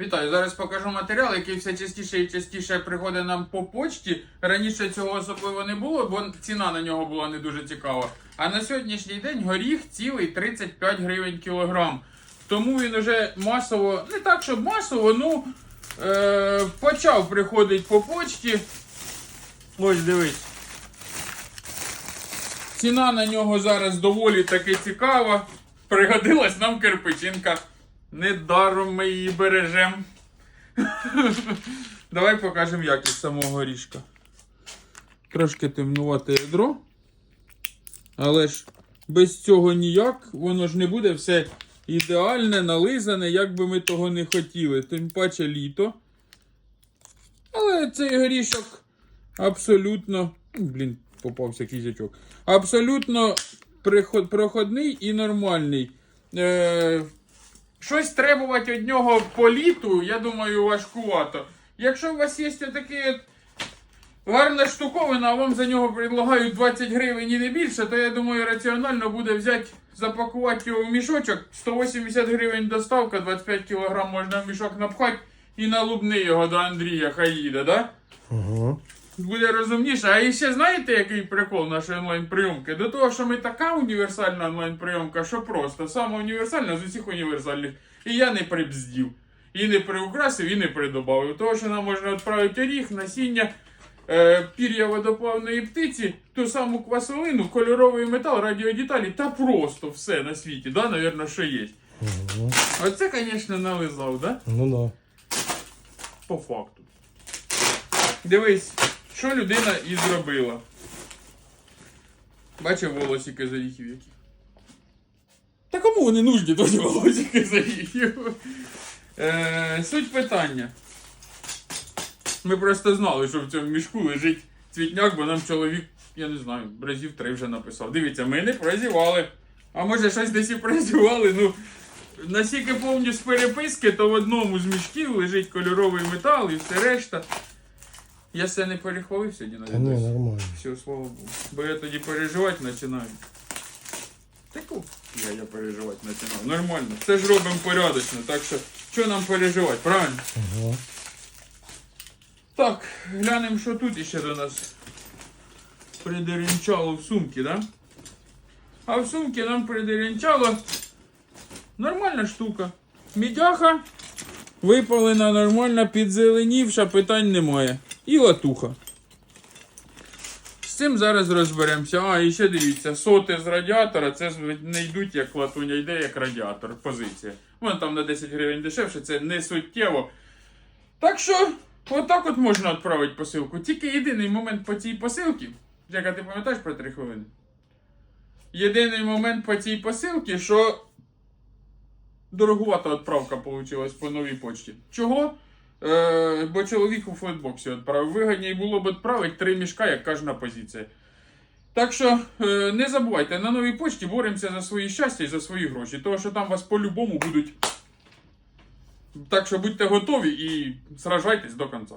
Вітаю, зараз покажу матеріал, який все частіше і частіше приходить нам по почті. Раніше цього особливо не було, бо ціна на нього була не дуже цікава. А на сьогоднішній день горіх цілий 35 гривень кілограм. Тому він уже масово, не так, щоб масово, ну е, почав приходити по почті. Ось дивись. Ціна на нього зараз доволі таки цікава. Пригодилась нам кирпичинка. Недаром ми її бережемо. Давай покажемо якість самого горішка. Трошки темнувате ядро. Але ж без цього ніяк, воно ж не буде все ідеальне, нализане, як би ми того не хотіли. Тим паче літо. Але цей горішок абсолютно. Блін, попався кізячок. Абсолютно проходний і нормальний. Е, щось требувати від нього по літу, я думаю, важкувато. Якщо у вас є от гарна штуковина, а вам за нього предлагають 20 гривень і не більше, то я думаю, раціонально буде взяти, запакувати його в мішочок. 180 гривень доставка, 25 кг можна в мішок напхати і на лубни його до Андрія хай їде, да? Угу. Буде розумніше. А і ще знаєте, який прикол нашої онлайн-прийомки? До того, що ми така універсальна онлайн-прийомка, що просто саме універсальна з усіх універсальних. І я не прибздів. І не приукрасив, і не придобавив. Того, що нам можна відправити оріг, насіння, е, пір'я водоплавної птиці, ту саму квасолину, кольоровий метал, радіодеталі та просто все на світі, да, навірно, що є. Угу. Оце, звісно, нализав, да? Ну да. По факту. Дивись, що людина і зробила. Бачив волосики з оріхів які. Та кому вони нужні, тоді волосики оріхів? Е, суть питання. Ми просто знали, що в цьому мішку лежить цвітняк, бо нам чоловік, я не знаю, разів три вже написав. Дивіться, ми не прозівали. А може щось десь і прозівали, ну. Наскільки повністю переписки, то в одному з мішків лежить кольоровий метал і все решта. Я все не перехвалив сьогодні на Та не, відосі. нормально. Все, слава Богу. Бо я тоді переживати починаю. Таку я, я переживати починав. Нормально. Все ж робимо порядочно, так що що нам переживати, правильно? Угу. Так, глянемо, що тут іще до нас придеренчало в сумки, да? А в сумки нам придеренчало нормальна штука. Мідяха випалена, нормальна, підзеленівша, питань немає. І латуха. З цим зараз розберемося. А, і ще дивіться, соти з радіатора, це не йдуть як латуня, йде як радіатор, позиція. Вон там на 10 гривень дешевше, це не суттєво. Так що, отак от можна відправити посилку. Тільки єдиний момент по цій посилці, Жека, ти пам'ятаєш про 3 хвилини? Єдиний момент по цій посилці, що дорогувата відправка вийшла по новій почті. Чого? Е, бо чоловік у флетбоксі відправив. Вигідніше було б відправити три мішка, як кожна позиція. Так що е, не забувайте, на новій почті боремося за свої щастя і за свої гроші, тому що там вас по-любому будуть. Так що будьте готові і сражайтесь до кінця.